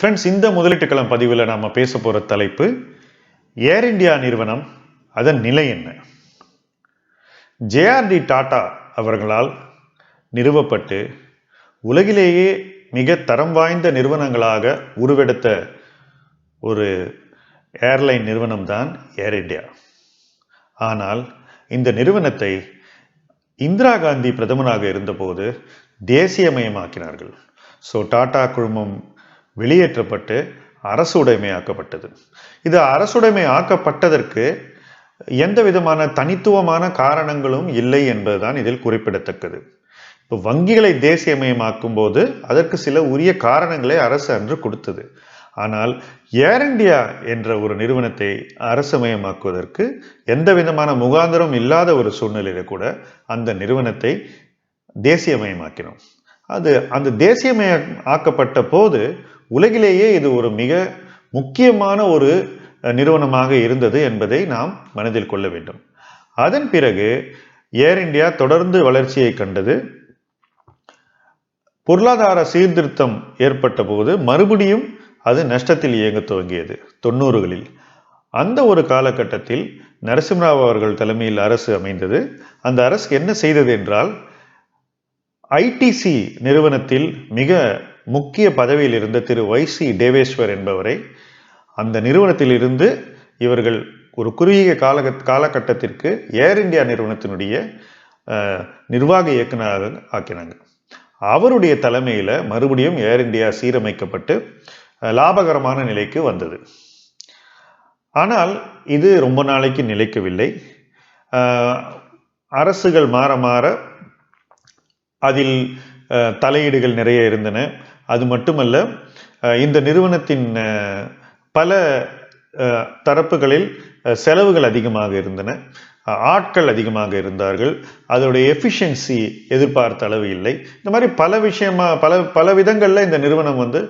Friends இந்த முதலீட்டுக்களம் பதிவில் நாம் பேச போகிற தலைப்பு ஏர் இந்தியா நிறுவனம் அதன் நிலை என்ன? ஜேஆர்டி டாடா அவர்களால் நிறுவப்பட்டு உலகிலேயே மிக தரம் வாய்ந்த நிறுவனங்களாக உருவெடுத்த ஒரு ஏர்லைன் நிறுவனம் தான் ஏர் இந்தியா ஆனால் இந்த நிறுவனத்தை இந்திரா காந்தி பிரதமராக இருந்தபோது தேசியமயமாக்கினார்கள். ஸோ டாடா குழுமம் வெளியேற்றப்பட்டு அரசு உடைமையாக்கப்பட்டது இது அரசுடைமை ஆக்கப்பட்டதற்கு எந்த விதமான தனித்துவமான காரணங்களும் இல்லை என்பதுதான் இதில் குறிப்பிடத்தக்கது. இப்போ வங்கிகளை தேசியமயமாக்கும் போது அதற்கு சில உரிய காரணங்களை அரசு அன்று கொடுத்தது. ஆனால் ஏர் இந்தியா என்ற ஒரு நிறுவனத்தை அரசுமயமாக்குவதற்கு எந்த விதமான முகாந்திரம் இல்லாத ஒரு சூழ்நிலையில கூட அந்த நிறுவனத்தை தேசியமயமாக்கினோம். அது அந்த தேசியமய ஆக்கப்பட்ட போது உலகிலேயே இது ஒரு மிக முக்கியமான ஒரு நிறுவனமாக இருந்தது என்பதை நாம் மனதில் கொள்ள வேண்டும். அதன் பிறகு ஏர் இந்தியா தொடர்ந்து வளர்ச்சியை கண்டது. பொருளாதார சீர்திருத்தம் ஏற்பட்ட போது மறுபடியும் அது நஷ்டத்தில் இயங்க துவங்கியது தொண்ணூறுகளில். அந்த ஒரு காலகட்டத்தில் நரசிம்மராவ் அவர்கள் தலைமையில் அரசு அமைந்தது. அந்த அரசு என்ன செய்தது என்றால் ஐடிசி நிறுவனத்தில் மிக முக்கிய பதவியில் இருந்த திரு வைசி தேவேஸ்வர் என்பவரை அந்த நிறுவனத்தில் இருந்து இவர்கள் ஒரு குறுகிய கால காலகட்டத்திற்கு ஏர் இந்தியா நிறுவனத்தினுடைய நிர்வாக இயக்குநராக ஆக்கினாங்க. அவருடைய தலைமையில் மறுபடியும் ஏர் இந்தியா சீரமைக்கப்பட்டு லாபகரமான நிலைக்கு வந்தது. ஆனால் இது ரொம்ப நாளைக்கு நிலைக்கவில்லை. அரசுகள் மாற மாற அதில் தலையீடுகள் நிறைய இருந்தன. அது மட்டுமல்ல இந்த நிறுவனத்தின் பல தரப்புகளில் செலவுகள் அதிகமாக இருந்தன. ஆட்கள் அதிகமாக இருந்தார்கள். அதோடைய எஃபிஷியன்சி எதிர்பார்த்த அளவு இல்லை. இந்த மாதிரி பல விஷயமா பல பல விதங்களில் இந்த நிறுவனம் வந்து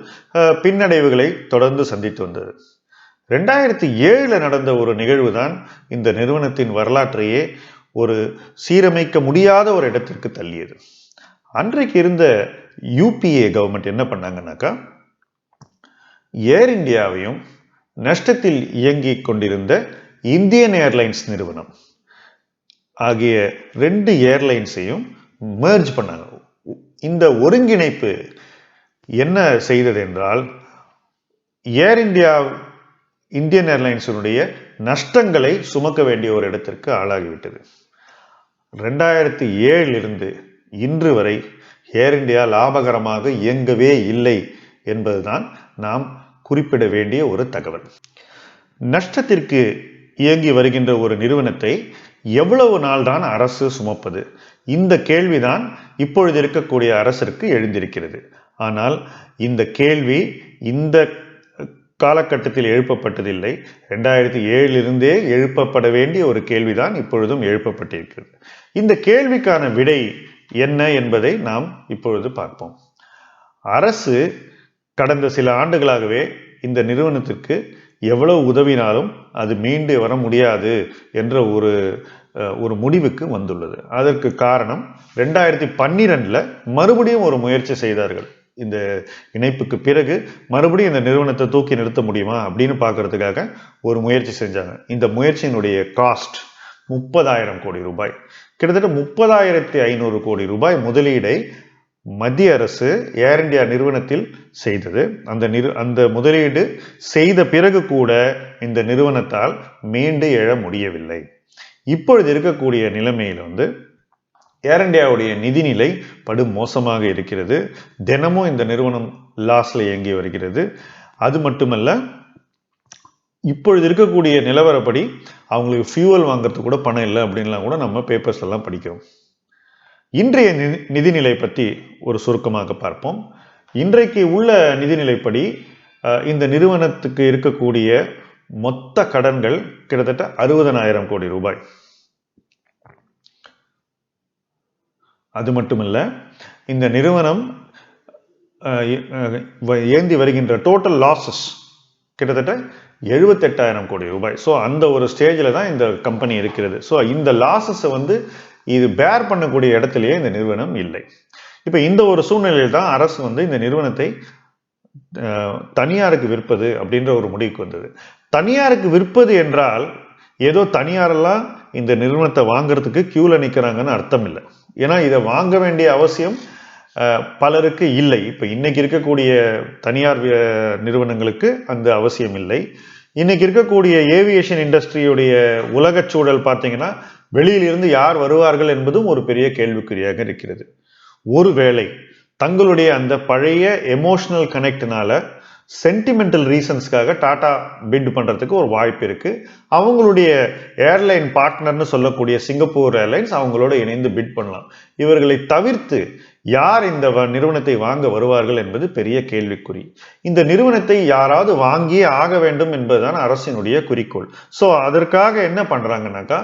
பின்னடைவுகளை தொடர்ந்து சந்தித்து வந்தது. ரெண்டாயிரத்தி ஏழில் நடந்த ஒரு நிகழ்வு தான் இந்த நிறுவனத்தின் வரலாற்றையே ஒரு சீரமைக்க முடியாத ஒரு இடத்திற்கு தள்ளியது. அன்றைக்கு இருந்த யூபிஏ கவர்மெண்ட் என்ன பண்ணாங்கன்னாக்கா ஏர் இந்தியாவையும் நஷ்டத்தில் இயங்கிக் கொண்டிருந்த இந்தியன் ஏர்லைன்ஸ் நிறுவனம் ஆகிய ரெண்டு ஏர்லைன்ஸையும் மேர்ஜ் பண்ணாங்க. இந்த ஒருங்கிணைப்பு என்ன செய்தது என்றால் ஏர் இந்தியா இந்தியன் ஏர்லைன்ஸினுடைய நஷ்டங்களை சுமக்க வேண்டிய ஒரு இடத்திற்கு ஆளாகிவிட்டது. ரெண்டாயிரத்தி ஏழிலிருந்து இன்று வரை ஏர் இண்டியா லாபகரமாக இயங்கவே இல்லை என்பதுதான் நாம் குறிப்பிட வேண்டிய ஒரு தகவல். நஷ்டத்திற்கு இயங்கி வருகின்ற ஒரு நிறுவனத்தை எவ்வளவு நாள் தான் அரசு சுமப்பது? இந்த கேள்விதான் இப்பொழுது இருக்கக்கூடிய அரசிற்கு எழுந்திருக்கிறது. ஆனால் இந்த கேள்வி இந்த காலகட்டத்தில் எழுப்பப்பட்டதில்லை. ரெண்டாயிரத்தி ஏழிலிருந்தே எழுப்பப்பட வேண்டிய ஒரு கேள்விதான் இப்பொழுதும் எழுப்பப்பட்டிருக்கிறது. இந்த கேள்விக்கான விடை என்ன என்பதை நாம் இப்பொழுது பார்ப்போம். அரசு கடந்த சில ஆண்டுகளாகவே இந்த நிறுவனத்திற்கு எவ்வளவு உதவினாலும் அது மீண்டு வர முடியாது என்ற ஒரு ஒரு முடிவுக்கு வந்துள்ளது. அதற்கு காரணம் ரெண்டாயிரத்தி பன்னிரெண்டில் மறுபடியும் ஒரு முயற்சி செய்தார்கள். இந்த இணைப்புக்கு பிறகு மறுபடியும் இந்த நிறுவனத்தை தூக்கி நிறுத்த முடியுமா அப்படின்னு பார்க்கறதுக்காக ஒரு முயற்சி செஞ்சாங்க. இந்த முயற்சியினுடைய காஸ்ட் முப்பதாயிரம் கோடி ரூபாய். கிட்டத்தட்ட முப்பதாயிரத்தி ஐநூறு கோடி ரூபாய் முதலீடை மத்திய அரசு ஏர் இந்தியா நிறுவனத்தில் செய்தது. அந்த நிறு அந்த முதலீடு செய்த பிறகு கூட இந்த நிறுவனத்தால் மீண்டு எழ முடியவில்லை. இப்பொழுது இருக்கக்கூடிய நிலைமையில் வந்து ஏர் இண்டியாவுடைய நிதிநிலை படு மோசமாக இருக்கிறது. தினமும் இந்த நிறுவனம் லாஸில் இயங்கி வருகிறது. அது மட்டுமல்ல இப்பொழுது இருக்கக்கூடிய நிலவரப்படி அவங்களுக்கு ஃபியூவல் வாங்குறதுக்கு கூட பணம் இல்லை அப்படின்லாம் கூட நம்ம பேப்பர்ஸ் எல்லாம் படிக்கிறோம். இன்றைய நிதிநிலை பற்றி ஒரு சுருக்கமாக பார்ப்போம். இன்றைக்கு உள்ள நிதிநிலைப்படி இந்த நிறுவனத்துக்கு இருக்கக்கூடிய மொத்த கடன்கள் கிட்டத்தட்ட அறுபதனாயிரம் கோடி ரூபாய். அது மட்டுமல்ல இந்த நிறுவனம் ஏந்தி வருகின்ற டோட்டல் லாசஸ் கிட்டத்தட்ட எழுபத்தெட்டாயிரம் கோடி ரூபாய். ஸோ அந்த ஒரு ஸ்டேஜில் தான் இந்த கம்பெனி இருக்கிறது. ஸோ இந்த லாஸஸை வந்து இது பேர் பண்ணக்கூடிய இடத்துலையே இந்த நிறுவனம் இல்லை. இப்போ இந்த ஒரு சூழ்நிலையில் தான் அரசு வந்து இந்த நிறுவனத்தை தனியாருக்கு விற்பது அப்படின்ற ஒரு முடிவுக்கு வந்தது. தனியாருக்கு விற்பது என்றால் ஏதோ தனியாரெல்லாம் இந்த நிறுவனத்தை வாங்குறதுக்கு கியூவில் நிற்கிறாங்கன்னு அர்த்தம் இல்லை. ஏன்னா இதை வாங்க வேண்டிய அவசியம் பலருக்கு இல்லை. இப்போ இன்னைக்கு இருக்கக்கூடிய தனியார் நிறுவனங்களுக்கு அந்த அவசியம் இல்லை. இன்னைக்கு இருக்கக்கூடிய ஏவியேஷன் இண்டஸ்ட்ரியுடைய உலகச் சூழல் பார்த்தீங்கன்னா வெளியிலிருந்து யார் வருவார்கள் என்பதும் ஒரு பெரிய கேள்விக்குறியாக இருக்கிறது. ஒருவேளை தங்களுடைய அந்த பழைய எமோஷனல் கனெக்டினால சென்டிமெண்டல் ரீசன்ஸ்க்காக டாடா பிட் பண்ணுறதுக்கு ஒரு வாய்ப்பு இருக்குது அவங்களுடைய ஏர்லைன் பார்ட்னர்னு சொல்லக்கூடிய சிங்கப்பூர் ஏர்லைன்ஸ் அவங்களோட இணைந்து பிட் பண்ணலாம். இவர்களை தவிர்த்து யார் இந்த நிறுவனத்தை வாங்க வருவார்கள் என்பது பெரிய கேள்விக்குறி. இந்த நிறுவனத்தை யாராவது வாங்கியே ஆக வேண்டும் என்பதுதான் அரசினுடைய குறிக்கோள். ஸோ அதற்காக என்ன பண்ணுறாங்கனாக்கா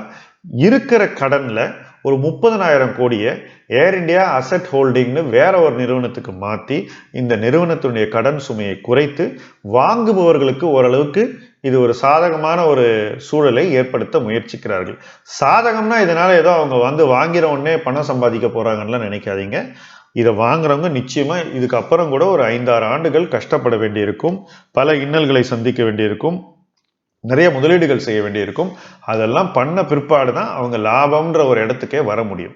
இருக்கிற கடனில் ஒரு முப்பதனாயிரம் கோடியை ஏர் இண்டியா அசட் ஹோல்டிங்னு வேற ஒரு நிறுவனத்துக்கு மாற்றி இந்த நிறுவனத்தினுடைய கடன் சுமையை குறைத்து வாங்குபவர்களுக்கு ஓரளவுக்கு இது ஒரு சாதகமான ஒரு சூழலை ஏற்படுத்த முயற்சிக்கிறார்கள். சாதகம்னா இதனால ஏதோ அவங்க வந்து வாங்கிற உடனே பணம் சம்பாதிக்க போறாங்கன்னு நினைக்காதீங்க. இதை வாங்குறவங்க நிச்சயமா இதுக்கப்புறம் கூட ஒரு ஐந்தாறு ஆண்டுகள் கஷ்டப்பட வேண்டியிருக்கும். பல இன்னல்களை சந்திக்க வேண்டியிருக்கும். நிறைய முதலீடுகள் செய்ய வேண்டியிருக்கும். அதெல்லாம் பண்ண பிற்பாடு தான் அவங்க லாபம்ன்ற ஒரு இடத்துக்கே வர முடியும்.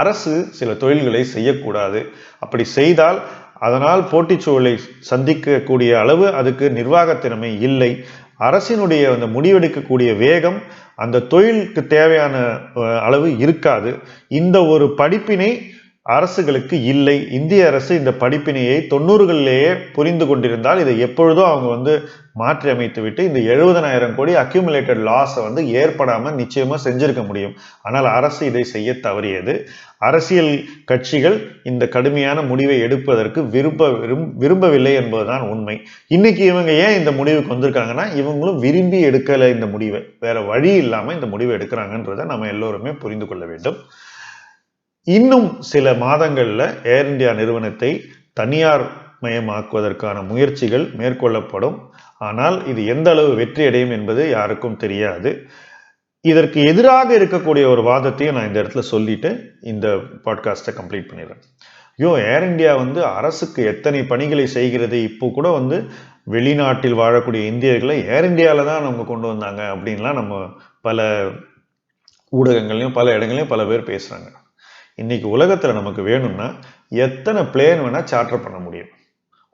அரசு சில தொழில்களை செய்யக்கூடாது. அப்படி செய்தால் அதனால் போட்டிச்சூழலை சந்திக்கக்கூடிய அளவு அதுக்கு நிர்வாக திறமை இல்லை. அரசினுடைய அந்த முடிவெடுக்கக்கூடிய வேகம் அந்த தொழிலுக்கு தேவையான அளவு இருக்காது. இந்த ஒரு படிப்பினை அரசுகளுக்கு இல்லை. இந்திய அரசு இந்த படிப்பினையை தொண்ணூறுகளிலேயே புரிந்து கொண்டிருந்தால் இதை எப்பொழுதும் அவங்க வந்து மாற்றி அமைத்து விட்டு இந்த எழுபதனாயிரம் கோடி அக்யூமுலேட்டட் லாஸை வந்து ஏற்படாமல் நிச்சயமாக செஞ்சிருக்க முடியும். ஆனால் அரசு இதை செய்ய தவறியது. அரசியல் கட்சிகள் இந்த கடுமையான முடிவை எடுப்பதற்கு விரும்ப விரும்பவில்லை என்பதுதான் உண்மை. இன்னைக்கு இவங்க ஏன் இந்த முடிவுக்கு வந்திருக்காங்கன்னா இவங்களும் விரும்பி எடுக்கலை இந்த முடிவை. வேற வழி இல்லாமல் இந்த முடிவை எடுக்கிறாங்கன்றதை நம்ம எல்லோருமே புரிந்து கொள்ள வேண்டும். இன்னும் சில மாதங்களில் ஏர் இந்தியா நிறுவனத்தை தனியார் மயமாக்குவதற்கான முயற்சிகள் மேற்கொள்ளப்படும். ஆனால் இது எந்த அளவு வெற்றி அடையும் என்பது யாருக்கும் தெரியாது. இதற்கு எதிராக இருக்கக்கூடிய ஒரு வாதத்தையும் நான் இந்த இடத்துல சொல்லிட்டு இந்த பாட்காஸ்ட்டை கம்ப்ளீட் பண்ணிடுறேன். ஐயோ ஏர் இந்தியா வந்து அரசுக்கு எத்தனை பணிகளை செய்கிறது? இப்போ கூட வந்து வெளிநாட்டில் வாழக்கூடிய இந்தியர்களை ஏர் இந்தியாவில் தான் நம்ம கொண்டு வந்தாங்க அப்படின்லாம் நம்ம பல ஊடகங்கள்லையும் பல இடங்கள்லையும் பல பேர் பேசுகிறாங்க இன்றைக்கி உலகத்தில் நமக்கு வேணும்னா எத்தனை பிளேன் வேணால் சார்ட்டர் பண்ண முடியும்.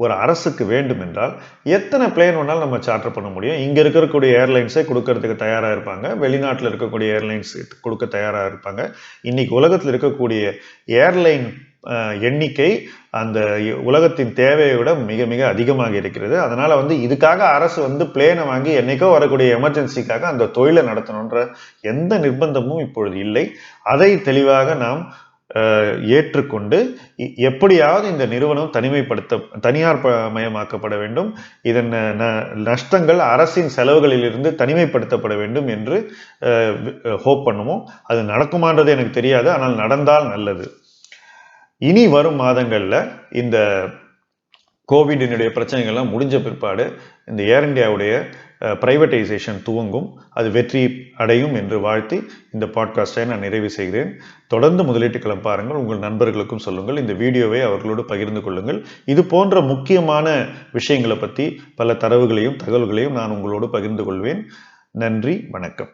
ஒரு அரசுக்கு வேண்டும் என்றால் எத்தனை பிளேன் வேணாலும் நம்ம சார்ட்டர் பண்ண முடியும். இங்கே இருக்கக்கூடிய ஏர்லைன்ஸே கொடுக்கறதுக்கு தயாராக இருப்பாங்க. வெளிநாட்டில் இருக்கக்கூடிய ஏர்லைன்ஸ் கொடுக்க தயாராக இருப்பாங்க. இன்றைக்கி உலகத்தில் இருக்கக்கூடிய ஏர்லைன் எண்ணிக்கை அந்த உலகத்தின் தேவையை விட மிக மிக அதிகமாக இருக்கிறது. அதனால் வந்து இதுக்காக அரசு வந்து பிளேனை வாங்கி என்றைக்கோ வரக்கூடிய எமர்ஜென்சிக்காக அந்த தொழிலை நடத்தணுன்ற எந்த நிர்பந்தமும் இப்பொழுது இல்லை. அதை தெளிவாக நாம் ஏற்றுக்கொண்டு எப்படியாவது இந்த நிறுவனம் தனிமைப்படுத்த தனியார் மயமாக்கப்பட வேண்டும். இதன் நஷ்டங்கள் அரசின் செலவுகளிலிருந்து தனிமைப்படுத்தப்பட வேண்டும் என்று ஹோப் பண்ணுவோம் அது நடக்குமான்றது எனக்கு தெரியாது. ஆனால் நடந்தால் நல்லது. இனி வரும் மாதங்களில் இந்த கோவிடினுடைய பிரச்சனைகள்லாம் முடிஞ்ச பிற்பாடு இந்த ஏர் இந்தியாவுடைய பிரைவேட்டைசேஷன் துவங்கும். அது வெற்றி அடையும் என்று வாழ்த்தி இந்த பாட்காஸ்டை நான் நிறைவு செய்கிறேன். தொடர்ந்து முதலீட்டுக்களம் பாருங்கள் உங்கள் நண்பர்களுக்கும் சொல்லுங்கள் இந்த வீடியோவை அவர்களோடு பகிர்ந்து கொள்ளுங்கள். இது போன்ற முக்கியமான விஷயங்களை பற்றி பல தரவுகளையும் தகவல்களையும் நான் உங்களோடு பகிர்ந்து கொள்வேன். நன்றி வணக்கம்.